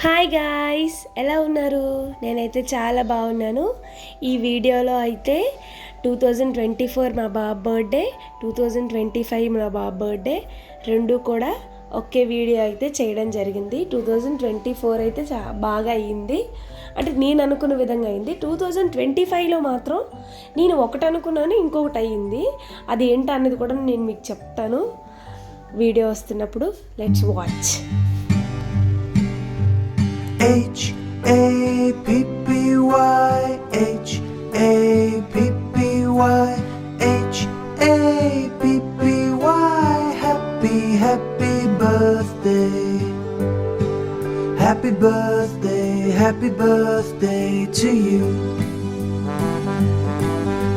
Hi guys ఎలా ఉన్నారు? నేనైతే చాలా బాగున్నాను. ఈ వీడియోలో అయితే టూ థౌజండ్ ట్వంటీ ఫోర్ మా బాబు birthday two thousand twenty five మా బాబు బర్త్డే రెండు కూడా ఒకే వీడియో అయితే చేయడం జరిగింది. టూ థౌజండ్ ట్వంటీ ఫోర్ అయితే చా బాగా అయ్యింది అంటే నేను అనుకున్న విధంగా అయింది. టూ థౌజండ్ ట్వంటీ ఫైవ్లో మాత్రం నేను ఒకటి అనుకున్నాను ఇంకొకటి అయ్యింది. అది ఏంటి అన్నది కూడా నేను మీకు చెప్తాను. వీడియో వస్తున్నప్పుడు let's watch H A P P Y H A P P Y H A P P Y Happy happy birthday. Happy birthday happy birthday to you.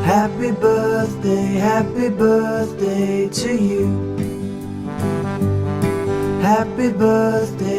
Happy birthday happy birthday to you. Happy birthday,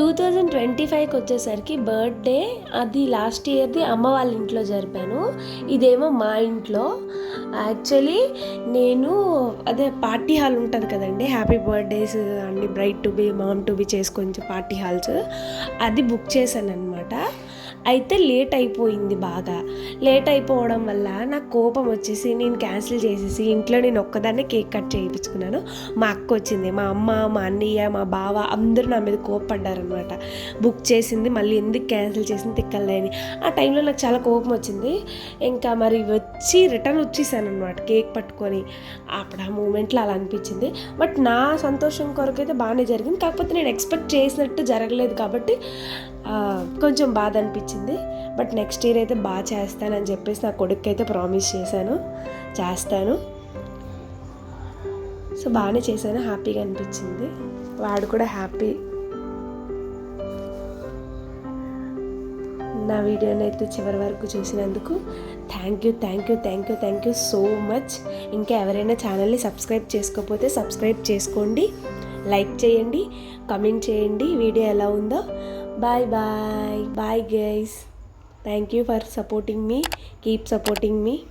Two thousand twenty ఫైవ్కి వచ్చేసరికి birthday అది last ఇయర్ది అమ్మ వాళ్ళ ఇంట్లో జరిపాను. ఇదేమో మా ఇంట్లో. Actually నేను అదే పార్టీ హాల్ ఉంటుంది కదండి హ్యాపీ బర్త్డేస్ అన్ని bride to be mom to be చేసుకొని పార్టీ హాల్స్ అది బుక్ చేశాను అనమాట అయితే లేట్ అయిపోయింది బాగా. లేట్ అయిపోవడం వల్ల నాకు కోపం వచ్చేసి నేను క్యాన్సిల్ చేసేసి ఇంట్లో నేను ఒక్కదాన్నే కేక్ కట్ చేయించుకున్నాను. మా అక్క వచ్చింది మా అమ్మ మా అన్నయ్య మా బావ అందరూ నా మీద కోపడ్డారనమాట బుక్ చేసింది మళ్ళీ ఎందుకు క్యాన్సిల్ చేసింది తిక్కలేని. ఆ టైంలో నాకు చాలా కోపం వచ్చింది. ఇంకా మరి వచ్చి రిటర్న్ వచ్చేసాను అనమాట కేక్ పట్టుకొని. అప్పుడు ఆ మూమెంట్లో అలా అనిపించింది. బట్ నా సంతోషం కొరకు అయితే బాగానే జరిగింది. కాకపోతే నేను ఎక్స్పెక్ట్ చేసినట్టు జరగలేదు కాబట్టి కొంచెం బాధ అనిపించింది. బట్ నెక్స్ట్ ఇయర్ అయితే బాగా చేస్తానని చెప్పేసి నా కొడుకు అయితే ప్రామిస్ చేశాను. చేస్తాను. సో బాగానే చేశాను. హ్యాపీగా అనిపించింది. వాడు కూడా హ్యాపీ. నా వీడియోని అయితే చివరి వరకు చూసినందుకు thank you thank you thank you thank you so much. ఇంకా ఎవరైనా ఛానల్ని సబ్స్క్రైబ్ చేసుకోకపోతే సబ్స్క్రైబ్ చేసుకోండి. లైక్ చేయండి కమెంట్ చేయండి. వీడియో ఎలా ఉందో Bye bye. Bye guys. Thank you for supporting me. Keep supporting me.